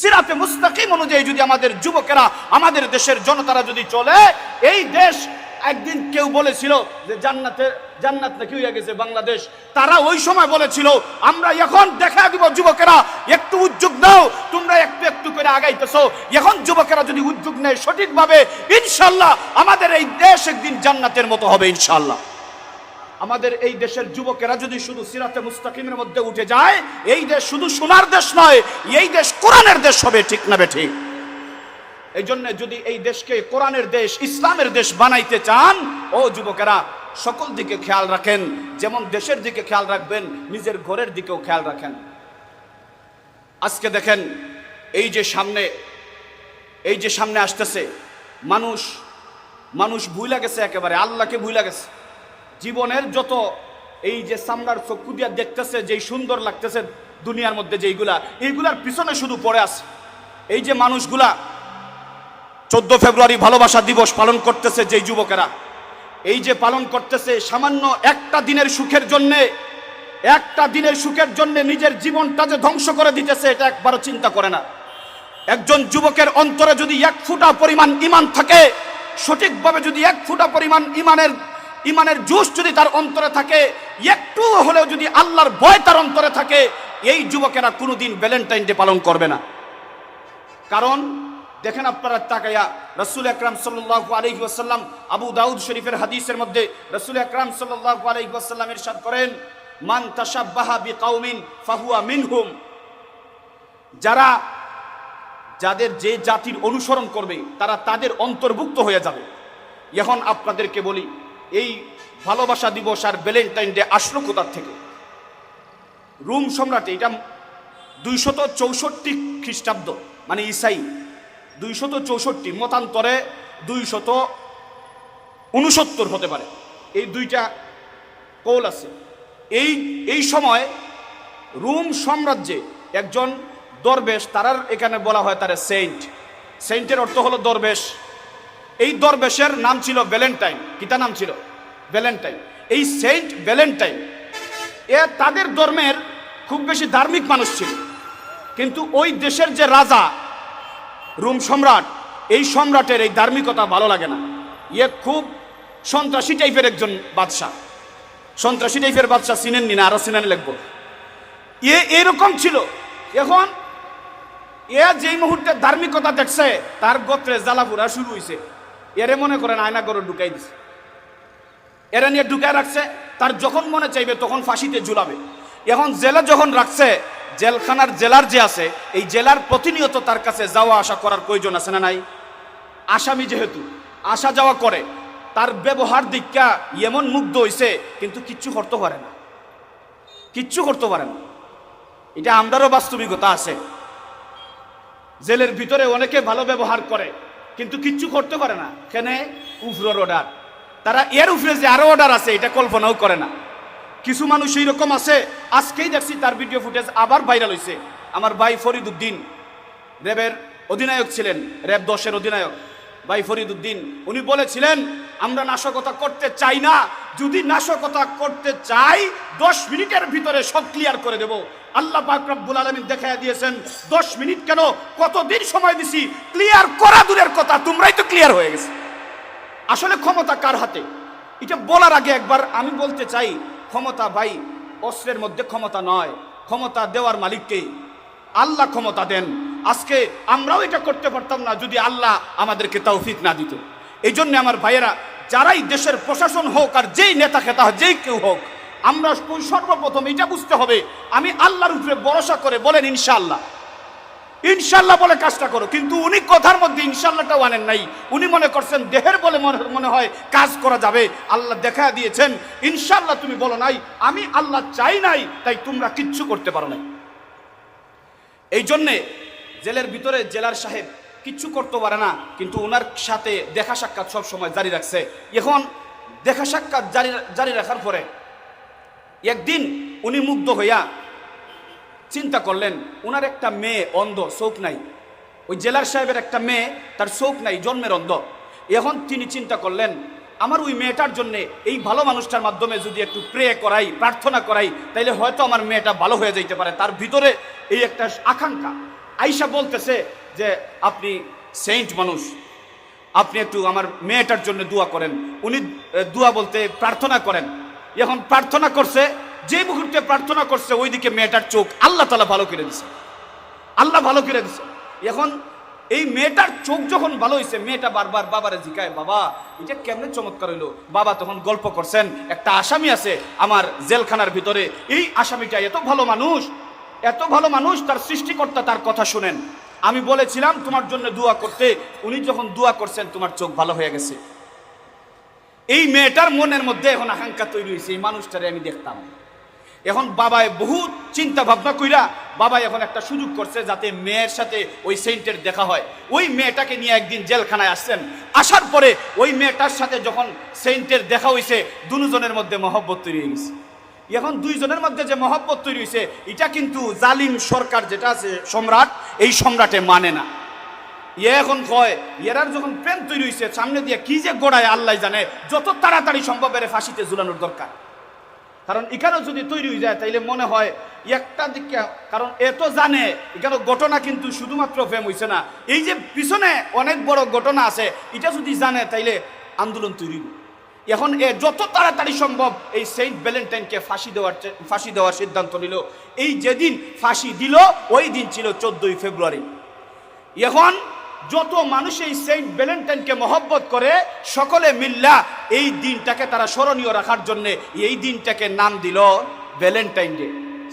সিরাতে মুস্তাকিম অনুযায়ী যদি আমাদের যুবকেরা, আমাদের দেশের জনতারা যদি চলে, এই দেশ একদিন কেউ বলেছিল যে জান্নাতে, জান্নাত নাকি হয়ে গেছে বাংলাদেশ। তারা ওই সময় বলেছিল, আমরা এখন দেখা দিব যুবকেরা, একটু উদ্যোগ দাও, তোমরা একটু একটু করে আগাইতেছো। এখন যুবকেরা যদি উদ্যোগ নেয় সঠিকভাবে, ইনশাল্লাহ আমাদের এই দেশ একদিন জান্নাতের মতো হবে, ইনশাল্লাহ। আমাদের এই দেশের যুবকেরা যদি শুধু সিরাতে মুস্তাকিমের মধ্যে উঠে যায়, এই দেশ শুধু সোনার দেশ নয়, এই দেশ কোরআনের দেশ হবে, ঠিক না ঠিক এই জন্য যদি এই দেশকে কোরআনের দেশ, ইসলামের দেশ বানাইতে চান, ও যুবকেরা, সকল দিকে খেয়াল রাখেন, যেমন দেশের দিকে খেয়াল রাখবেন, নিজের ঘরের দিকেও খেয়াল রাখেন। আজকে দেখেন, এই যে সামনে, এই যে সামনে আসতেছে, মানুষ মানুষ ভুইলা গেছে একেবারে, আল্লাহকে ভুইলা গেছে। জীবনের যত এই যে সামনার চক্ষু দিয়া দেখতেছে, যেই সুন্দর লাগতেছে দুনিয়ার মধ্যে যেইগুলা, এইগুলার পিছনে শুধু পড়ে আছে। এই যে মানুষগুলা চোদ্দ ফেব্রুয়ারি ভালোবাসা দিবস পালন করতেছে যেই যুবকেরা, এই যে পালন করতেছে সামান্য একটা দিনের সুখের জন্যে, একটা দিনের সুখের জন্য নিজের জীবনটা যে ধ্বংস করে দিতেছে, এটা একবারও চিন্তা করে না। একজন যুবকের অন্তরে যদি এক ফুটা পরিমাণ ইমান থাকে, সঠিকভাবে যদি এক ফুটা পরিমাণ ইমানের ইমানের জোশ যদি তার অন্তরে থাকে, একটু হলেও যদি আল্লাহর ভয় তার অন্তরে থাকে, এই যুবকেরা কোনোদিন ভ্যালেন্টাইন ডে পালন করবে না। কারণ, দেখেন আপনারা তাকাইয়া রসুল আকরাম সাল্লাহ আলহি আসাল্লাম আবু দাউদ শরীফের হাদিসের মধ্যে রসুল আকরাম সাল্লাহ আলহি আসাল্লাম ইরশাদ করেন, মান তাসাব্বাহা বি কাউমিন ফাহুয়া মিনহুম। যারা, যাদের যে জাতির অনুসরণ করবে, তারা তাদের অন্তর্ভুক্ত হয়ে যাবে। এখন আপনাদেরকে বলি এই ভালোবাসা দিবস আর ভ্যালেন্টাইন ডে আসলো কোথার থেকে? রুম সম্রাট, এটা দুইশত চৌষট্টি খ্রিস্টাব্দ মানে ইসাই, দুইশত চৌষট্টি, মতান্তরে দুইশত উনসত্তর হতে পারে। এই দুইটা কৌল আছে। এই এই সময় রুম সাম্রাজ্যে একজন দরবেশ, তারার এখানে বলা হয় তারা সেন্ট সেন্টের অর্থ হলো দরবেশ। এই দরবেশের নাম ছিল ভ্যালেন্টাইন। কিতা নাম ছিল? ভ্যালেন্টাইন। এই সেন্ট ভ্যালেন্টাইন, এ তাদের ধর্মের খুব বেশি ধার্মিক মানুষ ছিল। কিন্তু ওই দেশের যে রাজা, রুম সম্রাট, এই সম্রাটের এই ধার্মিকতা ভালো লাগে না। ইয়ে খুব সন্ত্রাসী টাইপের একজন বাদশাহ। সন্ত্রাসী টাইপের বাদশাহ চিনেননি না? আরও চিনেন লিখব এ এরকম ছিল। এখন এ যেই মুহূর্তে ধার্মিকতা দেখছে, তার গোত্রে জ্বালাপুরা শুরু হয়েছে এরে মনে করেন আয়না করে ঢুকাই দিছে। এরা নিয়ে ঢুকায় রাখছে, তার যখন মনে চাইবে তখন ফাঁসিতে ঝুলাবে। এখন জেলা যখন রাখছে, জেলখানার জেলার যে আছে, এই জেলার প্রতিনিয়ত তার কাছে যাওয়া আসা করার প্রয়োজন আছে না নাই? আসামি যেহেতু, আসা যাওয়া করে, তার ব্যবহার দীক্ষা এমন মুগ্ধ হইছে, কিন্তু কিচ্ছু করতে পারে না। কিচ্ছু করতে পারে না। এটা আমরারও বাস্তবিকতা আছে। জেলের ভিতরে অনেকে ভালো ব্যবহার করে কিন্তু কিচ্ছু করতে পারে না। কেনে? উফরোর অর্ডার তারা এর উফরে যে আরও অর্ডার আছে, এটা কল্পনাও করে না। কিছু মানুষ এইরকম আছে, আজকেই দেখছি তার ভিডিও ফুটেজ আবার ভাইরাল হয়েছে আমার ভাই ফরিদ উদ্দিন র্যাবের অধিনায়ক ছিলেন, র্যাব দশের অধিনায়ক। ভাই ফরিদ উদ্দিন উনি বলেছিলেন, আমরা নাশকতা করতে চাই না। যদি নাশকতা করতে চাই, দশ মিনিটের ভিতরে সব ক্লিয়ার করে দেব। আল্লাহ রব্বুল আলমিন দেখাই দিয়েছেন, দশ মিনিট কেন? কতদিন সময় দিছি? ক্লিয়ার করা দূরের কথা, তোমরাই তো ক্লিয়ার হয়ে গেছে। আসলে ক্ষমতা কার হাতে? এটা বলার আগে একবার আমি বলতে চাই, ক্ষমতা ভাই, অস্ত্রের মধ্যে ক্ষমতা নয়। ক্ষমতা দেওয়ার মালিককে আল্লাহ ক্ষমতা দেন। আজকে আমরাও এটা করতে পারতাম না যদি আল্লাহ আমাদেরকে তৌফিক না দিত। এই জন্য আমার ভাইয়েরা, যারাই দেশের প্রশাসন হোক আর যেই নেতা খেতা হোক, যেই কেউ হোক, আমরা সর্বপ্রথম এটা বুঝতে হবে, আমি আল্লাহর উপরে ভরসা করে বলেন ইনশাআল্লাহ। ইনশাল্লাহ বলে কাজটা করো, কিন্তু উনি কথার মধ্যে ইনশাল্লাহটাও আনেন নাই। উনি মনে করছেন দেহের বলে মনে হয় কাজ করা যাবে। আল্লাহ দেখা দিয়েছেন ইনশাল্লাহ তুমি বলো নাই, আমি আল্লাহ চাই নাই, তাই তোমরা কিচ্ছু করতে পারো নাই। এই জন্যে জেলের ভিতরে জেলার সাহেব কিচ্ছু করতে পারে না, কিন্তু ওনার সাথে দেখা সাক্ষাৎ সব সময় জারি রাখছে। এখন দেখা সাক্ষাৎ জারি জারি রাখার পরে একদিন উনি মুগ্ধ হইয়া চিন্তা করলেন ওনার একটা মেয়ে অন্ধ, চোখ নাই। ওই জেলার সাহেবের একটা মেয়ে, তার চোখ নাই, জন্মের অন্ধ। এখন তিনি চিন্তা করলেন, আমার ওই মেয়েটার জন্য এই ভালো মানুষটার মাধ্যমে যদি একটু প্রে করাই, প্রার্থনা করাই, তাইলে হয়তো আমার মেয়েটা ভালো হয়ে যাইতে পারে। তার ভিতরে এই একটা আকাঙ্ক্ষা। আইসা বলতেছে যে, আপনি সেন্ট মানুষ। আপনি একটু আমার মেয়েটার জন্য দোয়া করেন। উনি দোয়া বলতে প্রার্থনা করেন। এখন প্রার্থনা করছে, যে মুহূর্তে প্রার্থনা করছে, ওইদিকে মেয়েটার চোখ আল্লাহ তালা ভালো করে দিছে। আল্লাহ ভালো করে দিছে। এখন এই মেয়েটার চোখ যখন ভালো হয়েছে মেয়েটা বারবার বাবারে জিকায়, বাবা, এটা কেমনে চমৎকার হইল? বাবা তখন গল্প করছেন, একটা আসামি আছে আমার জেলখানার ভিতরে। এই আসামিটা এত ভালো মানুষ এত ভালো মানুষ, তার সৃষ্টিকর্তা তার কথা শুনেন। আমি বলেছিলাম, তোমার জন্য দোয়া করতে। উনি যখন দোয়া করছেন, তোমার চোখ ভালো হয়ে গেছে। এই মেয়েটার মনের মধ্যে এখন আকাঙ্ক্ষা তৈরি হয়েছে, এই মানুষটারে আমি দেখতাম। এখন বাবায় বহুত চিন্তা ভাবনা কইরা বাবা এখন একটা সুযোগ করছে, যাতে মেয়ের সাথে ওই সেন্টের দেখা হয়। ওই মেয়েটাকে নিয়ে একদিন জেলখানায় আসছেন। আসার পরে ওই মেয়েটার সাথে যখন সেন্টের দেখা হয়েছে দুজনের মধ্যে মহব্বত তৈরি হয়ে গেছে। এখন দুইজনের মধ্যে যে মহব্বত তৈরি হয়েছে এটা কিন্তু জালিম সরকার যেটা আছে, সম্রাট, এই সম্রাটে মানে না। ইয়ে এখন কয় এরার যখন প্রেম তৈরি হয়েছে সামনে দিয়ে কি যে গোড়ায় আল্লাহ জানে, যত তাড়াতাড়ি সম্ভব এর ফাঁসিতে ঝুলানোর দরকার। কারণ এখানেও যদি তৈরি হয়ে যায়, তাইলে মনে হয় একটা দিকে, কারণ এত জানে, এখানে ঘটনা কিন্তু শুধুমাত্র প্রেম হইছে না। এই যে পিছনে অনেক বড় ঘটনা আছে, এটা যদি জানে, তাইলে আন্দোলন তৈরি হবে। এখন এ যত তাড়াতাড়ি সম্ভব এই সেন্ট ভ্যালেন্টাইনকে ফাঁসি দেওয়ার ফাঁসি দেওয়ার সিদ্ধান্ত নিল। এই যেদিন ফাঁসি দিল, ওই দিন ছিল চোদ্দই ফেব্রুয়ারি। এখন যত মানুষ এই সেন্ট ভ্যালেন্টাইনকে মহব্বত করে, সকলে মিল্লা এই দিনটাকে তারা স্মরণীয় রাখার জন্য এই দিনটাকে নাম দিল Valentine day,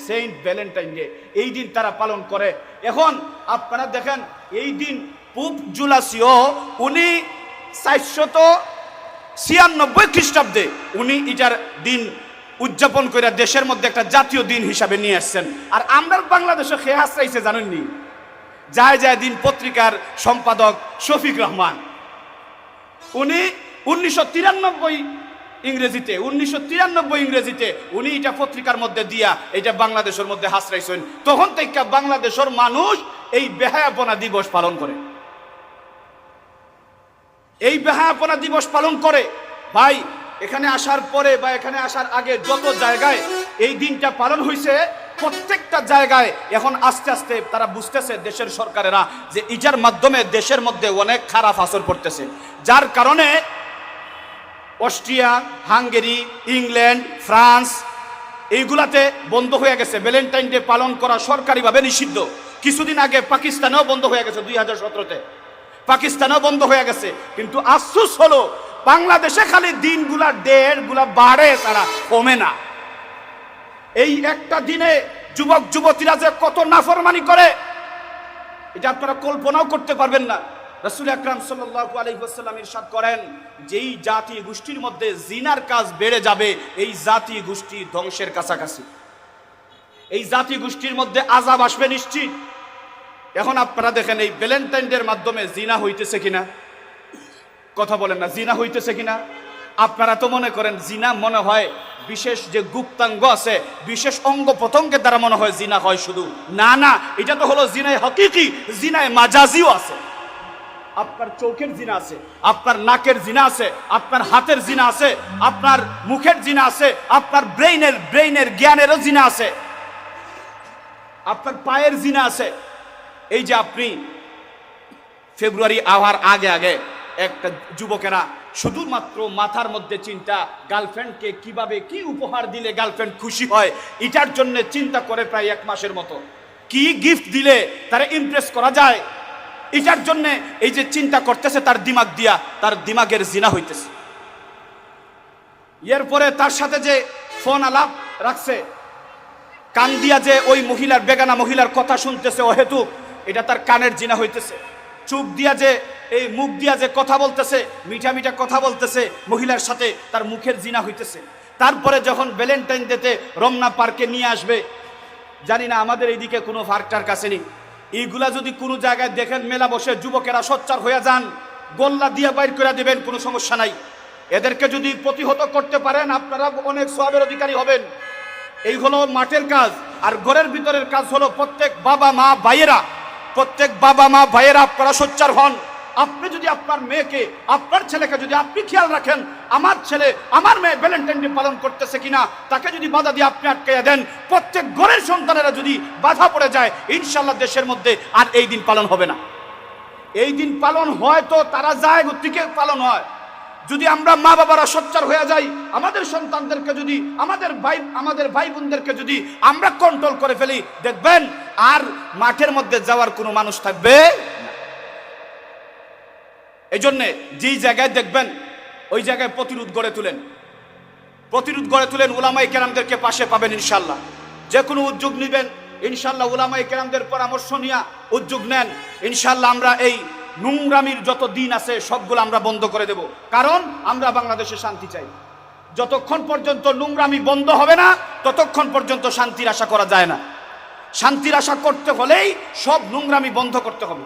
Saint Valentine day. এই দিন তারা পালন করে। এখন আপনারা দেখেন, এই দিন পুপ জুলাসিও, উনি চারশত ছিয়ানব্বই খ্রিস্টাব্দে উনি এটার দিন উদযাপন করে দেশের মধ্যে একটা জাতীয় দিন হিসাবে নিয়ে আসছেন। আর আমরা বাংলাদেশে খেয়ে হাসরাইছে জানেননি? যায় যায় দিন পত্রিকার সম্পাদক শফিক রহমান। উনি উনিশশো তিরানব্বই ইংরেজিতে, উনিশশো তিরানব্বই ইংরেজিতে উনি এটা পত্রিকার মধ্যে দিয়া এটা বাংলাদেশের মধ্যে হাসরাইছেন তখন থেকে বাংলাদেশের মানুষ এই বেহায়াপনা দিবস পালন করে। এই বেহায়াপনা দিবস পালন করে, ভাই, এখানে আসার পরে বা এখানে আসার আগে যত জায়গায় এই দিনটা পালন হয়েছে প্রত্যেকটা জায়গায় এখন আস্তে আস্তে তারা বুঝতেছে দেশের সরকারেরা যে ইজার মাধ্যমে দেশের মধ্যে অনেক খারাপ আসর পড়তেছে। যার কারণে অস্ট্রিয়া, হাঙ্গেরি, ইংল্যান্ড, ফ্রান্স, এইগুলাতে বন্ধ হয়ে গেছে। ভ্যালেন্টাইন ডে পালন করা সরকারিভাবে নিষিদ্ধ। কিছুদিন আগে পাকিস্তানেও বন্ধ হয়ে গেছে দুই হাজার সতেরোতে। পাকিস্তানেও বন্ধ হয়ে গেছে। কিন্তু আফসুস হলো, বাংলাদেশে খালি দিনগুলা ডেটগুলা বাড়ে তারা, কমে না। এই একটা দিনে যুবক, যুবতীরা যে কত নাফরমানি করে, এটা আপনারা কল্পনাও করতে পারবেন না। রসুল আকরাম সাল্লাল্লাহু আলাইহি ওয়াসাল্লাম ইরশাদ করেন, যেই জাতি গোষ্ঠীর মধ্যে জিনার কাজ বেড়ে যাবে, এই জাতি গোষ্ঠী ধ্বংসের কাছাকাছি। এই জাতি গোষ্ঠীর মধ্যে আজাব আসবে নিশ্চিত। এখন আপনারা দেখেন এই ভ্যালেন্টাইন ডের মাধ্যমে জিনা হইতেছে কিনা? কথা বলেন না, জিনা হইতেছে কিনা? আপনারা তো মনে করেন জিনা মনে হয় বিশেষ যে গুপ্তাঙ্গ আছে, বিশেষ অঙ্গ প্রত্যঙ্গের দ্বারা মনে হয় জিনা হয় শুধু। না না, এটা তো হলো জিনায় হকিকি জিনায় মাজাজিও আছে। আপনার চোখের জিনা আছে, আপনার নাকের জিনা আছে, আপনার হাতের জিনা আছে, আপনার মুখের জিনা আছে, আপনার ব্রেইনের ব্রেইনের জ্ঞানেরও জিনা আছে। আপনার পায়ের জিনা আছে এই যে আপনি ফেব্রুয়ারি আওয়ার আগে আগে একটা যুবকেরা শুধুমাত্র মাথার মধ্যে চিন্তা, গার্লফ্রেন্ডকে কীভাবে কি উপহার দিলে গার্লফ্রেন্ড খুশি হয়? এটার জন্য চিন্তা করে প্রায় এক মাসের মতো। কি গিফট দিলে তারা ইমপ্রেস করা যায়? এটার জন্য এই যে চিন্তা করতেছে তার দিমাগ দিয়া, তার দিমাগের জিনা হইতেছে। এরপরে তার সাথে যে ফোন আলাপ রাখছে, কান দিয়া যে ওই মহিলার, বেগানা মহিলার কথা শুনতেছে অহেতু এটা তার কানের জিনা হইতেছে। চুপ দিয়া যে, এই মুখ দিয়া যে কথা বলতেছে, মিঠা মিঠা কথা বলতেছে, মহিলার সাথে তার মুখের জিনা হইতেছে। তারপরে যখন ভ্যালেন্টাইন ডেতে রমনা পার্কে নিয়ে আসবে, জানি না আমাদের এইদিকে কোনো পার্কটার কাছে নেই। এইগুলা যদি কোনো জায়গায় দেখেন, মেলা বসে যুবকেরা সোচ্চার হয়ে যান, গোল্লা দিয়ে বাইর করে দেবেন, কোনো সমস্যা নাই। এদেরকে যদি প্রতিহত করতে পারেন, আপনারা অনেক সবের অধিকারী হবেন। এই হলো মাঠের কাজ, আর ঘরের ভিতরের কাজ হলো প্রত্যেক বাবা মা ভাইয়েরা প্রত্যেক বাবা, মা, ভাইয়েরা, আপনারা সোচ্চার হন। আপনি যদি আপনার মেয়েকে, আপনার ছেলেকে যদি আপনি খেয়াল রাখেন, আমার ছেলে, আমার মেয়ে ভ্যালেন্টাইন ডে পালন করতেছে কিনা, তাকে যদি বাধা দিয়ে আপনি আটকে দেন, প্রত্যেক ঘরের সন্তানেরা যদি বাধা পড়ে যায় ইনশাল্লাহ দেশের মধ্যে আর এই দিন পালন হবে না। এই দিন পালন হয় তো, তারা যায় থেকে পালন হয়। যদি আমরা মা বাবারা সোচ্চার হয়ে যাই, আমাদের সন্তানদেরকে যদি, আমাদের ভাই আমাদের ভাই বোনদেরকে যদি আমরা কন্ট্রোল করে ফেলি, দেখবেন আর মাঠের মধ্যে যাওয়ার কোনো মানুষ থাকবে এই জন্যে যেই জায়গায় দেখবেন, ওই জায়গায় প্রতিরোধ গড়ে তুলেন। প্রতিরোধ গড়ে তুলেন উলামাই কেরামদেরকে পাশে পাবেন ইনশাল্লাহ যে কোনো উদ্যোগ নেবেন ইনশাল্লাহ উলামাই কেরামদের পরামর্শ নিয়ে উদ্যোগ নেন। ইনশাল্লাহ আমরা এই নোংরামির যত দিন আছে, সবগুলো আমরা বন্ধ করে দেব। কারণ আমরা বাংলাদেশে শান্তি চাই। যতক্ষণ পর্যন্ত নোংরামি বন্ধ হবে না, ততক্ষণ পর্যন্ত শান্তির আশা করা যায় না। শান্তির আশা করতে হলেই সব নোংরামি বন্ধ করতে হবে।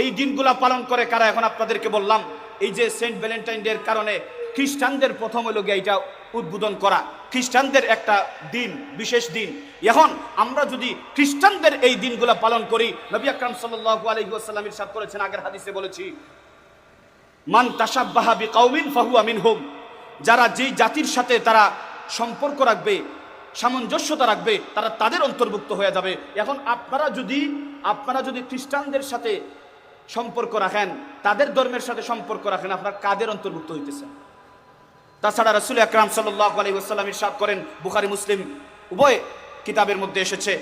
এই দিনগুলা পালন করে কারা? এখন আপনাদেরকে বললাম, এই যে সেন্ট ভ্যালেন্টাইন ডের কারণে খ্রিস্টানদের প্রথম হলো গিয়ে এটা উদ্বোধন করা। খ্রিস্টানদের একটা দিন, বিশেষ দিন। এখন আমরা যদি খ্রিস্টানদের এই দিনগুলা পালন করি, নবী আকরাম সাল্লাল্লাহু আলাইহি ওয়াসাল্লাম ইরশাদ করেছেন, আগের হাদিসে বলেছি, মান তাসাব্বাহা বিকাউমিন ফাহুয়া মিনহুম। যারা যেই জাতির সাথে তারা সম্পর্ক রাখবে সামঞ্জস্যতা রাখবে, তারা তাদের অন্তর্ভুক্ত হয়ে যাবে। এখন আপনারা যদি আপনারা যদি খ্রিস্টানদের সাথে সম্পর্ক রাখেন, তাদের ধর্মের সাথে সম্পর্ক রাখেন, আপনার কাদের অন্তর্ভুক্ত হইতেছে তাছাড়া রাসুল আকরাম সাল্লাহ আলী করেন, বুখারি, মুসলিম, উভয় কিতাবের মধ্যে এসেছে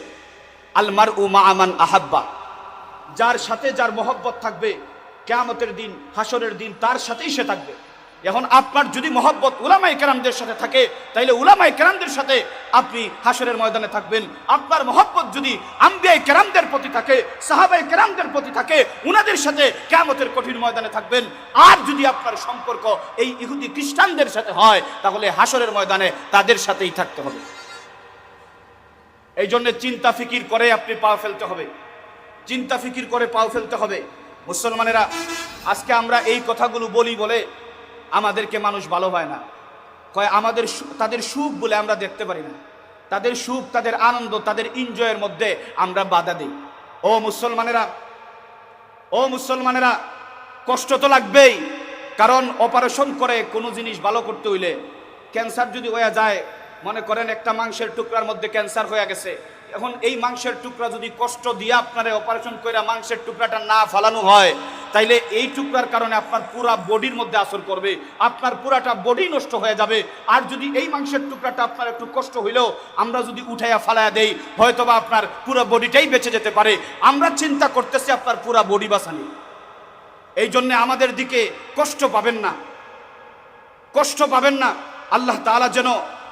আলমার উ মা আমান আহাব্বা। যার সাথে যার মহব্বত থাকবে, কেয়ামতের দিন হাসরের দিন, তার সাথেই সে থাকবে। এখন আপনার যদি মহব্বত উলামাই কেরামদের সাথে থাকে, তাইলে উলামাই কেরামদের সাথে আপনি হাসরের ময়দানে থাকবেন। আপনার মহব্বত যদি আম্বিয়াই কেরামদের প্রতি থাকে সাহাবাই কেরামদের প্রতি থাকে, উনাদের সাথে কেয়ামতের কঠিন ময়দানে থাকবেন। আর যদি আপনার সম্পর্ক এই ইহুদি খ্রিস্টানদের সাথে হয়, তাহলে হাসরের ময়দানে তাদের সাথেই থাকতে হবে। এই জন্য চিন্তা ফিকির করে আপনি পা ফেলতে হবে। চিন্তা ফিকির করে পাও ফেলতে হবে। মুসলমানেরা, আজকে আমরা এই কথাগুলো বলি বলে আমাদেরকে মানুষ ভালো হয় না। কয়, আমাদের তাদের সুখ বলে আমরা দেখতে পারি না। তাদের সুখ, তাদের আনন্দ, তাদের এনজয়ের মধ্যে আমরা বাধা দিই। ও মুসলমানেরা ও মুসলমানেরা, কষ্ট তো লাগবেই। কারণ অপারেশন করে কোনো জিনিস ভালো করতে হইলে ক্যান্সার যদি হয়ে যায়, মনে করেন একটা মাংসের টুকরার মধ্যে ক্যান্সার হয়ে গেছে এখন এই মাংসের টুকরা যদি কষ্ট দিয়ে আপনারা অপারেশন করে মাংসের টুকরাটা না ফালানো হয়, তাইলে এই টুকরার কারণে আপনার পুরা বডির মধ্যে আসর করবে আপনার পুরাটা বডি নষ্ট হয়ে যাবে। আর যদি এই মাংসের টুকরাটা আপনার একটু কষ্ট হইলেও আমরা যদি উঠাইয়া ফালাইয়া দেই, হয়তোবা আপনার পুরো বডিটাই বেঁচে যেতে পারে। আমরা চিন্তা করতেছি আপনার পুরা বডি বাঁচানি। এই জন্য আমাদের দিকে কষ্ট পাবেন না। কষ্ট পাবেন না। আল্লাহ তাআলা যেন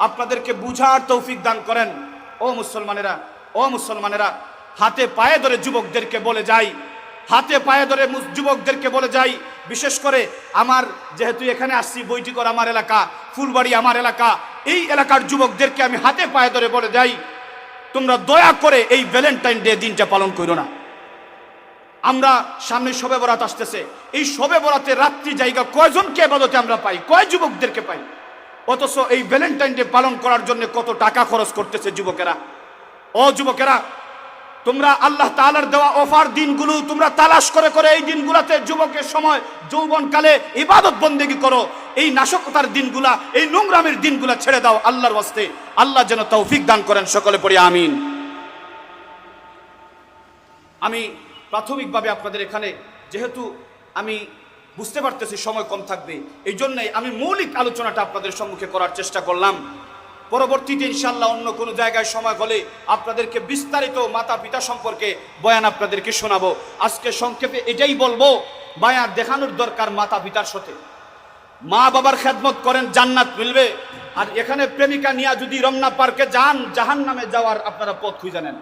আপনাদেরকে বুঝার তৌফিক দান করেন। ও মুসলমানেরা ও মুসলমানেরা, হাতে পায়ে ধরে যুবকদেরকে বলে যাই, হাতে পায়ে ধরে যুবকদেরকে বলে যাই, বিশেষ করে আমার যেহেতু এখানে আসছি বইটিকর আমার এলাকা, ফুলবাড়ি আমার এলাকা, এই এলাকার যুবকদেরকে আমি হাতে পায়ে ধরে বলে যাই, তোমরা দয়া করে এই ভ্যালেন্টাইন ডে দিনটা পালন করো না। আমরা সামনে শবে বরাত আসতেছে, এই শবে বরাতে রাত্রি জায়গা কয়জনকে এবাদতে আমরা পাই? কয় যুবকদেরকে পাই? অথচ এই ভ্যালেন্টাইন ডে পালন করার জন্য কত টাকা খরচ করতেছে যুবকেরা? ও যুবকেরা, তোমরা আল্লাহ তালার দেওয়া অফার দিনগুলো তোমরা তালাশ করে করে এই দিনগুলোতে যুবকের সময় যৌবনকালে ইবাদত বন্দেগি করো। এই নাশকতার দিনগুলা, এই নোংরামের দিনগুলা ছেড়ে দাও আল্লাহর ওয়াস্তে। আল্লাহ যেন তৌফিক দান করেন সকলে পড়ি আমিন। আমি প্রাথমিকভাবে আপনাদের এখানে যেহেতু আমি বুঝতে পারতেছি, সময় কম থাকবে। এই জন্যই আমি মৌলিক আলোচনাটা আপনাদের সম্মুখে করার চেষ্টা করলাম। পরবর্তীতে ইনশাল্লাহ অন্য কোনো জায়গায় সময় হলে আপনাদেরকে বিস্তারিত মাতা পিতা সম্পর্কে বয়ান আপনাদেরকে শোনাবো। আজকে সংক্ষেপে এটাই বলব বায়ান দেখানোর দরকার মাতা পিতার সাথে। মা বাবার খেদমত করেন, জান্নাত মিলবে। আর এখানে প্রেমিকা নিয়ে যদি রমনা পার্কে যান জাহান নামে যাওয়ার আপনারা পথ খুঁজে নেন।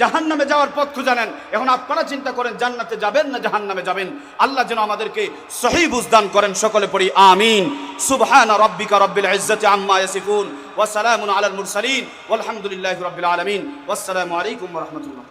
জাহান নামে যাওয়ার পথ খুঁজে নেন। এখন আপনারা চিন্তা করেন, জান্নাতে যাবেন না জাহান নামে যাবেন? আল্লাহ যেন আমাদেরকে সহি বুঝদান করেন, সকলে পড়ি আমিন। সুবহান রব্বিকা রব্বিল ইজ্জতি আম্মা ইয়াসিফুন। ওয়া সালামুন আলাল মুরসালিন। ওয়ালহামদুলিল্লাহি রাব্বিল আলামিন। ওয়াসসালামু আলাইকুম ওয়া রাহমাতুল্লাহ।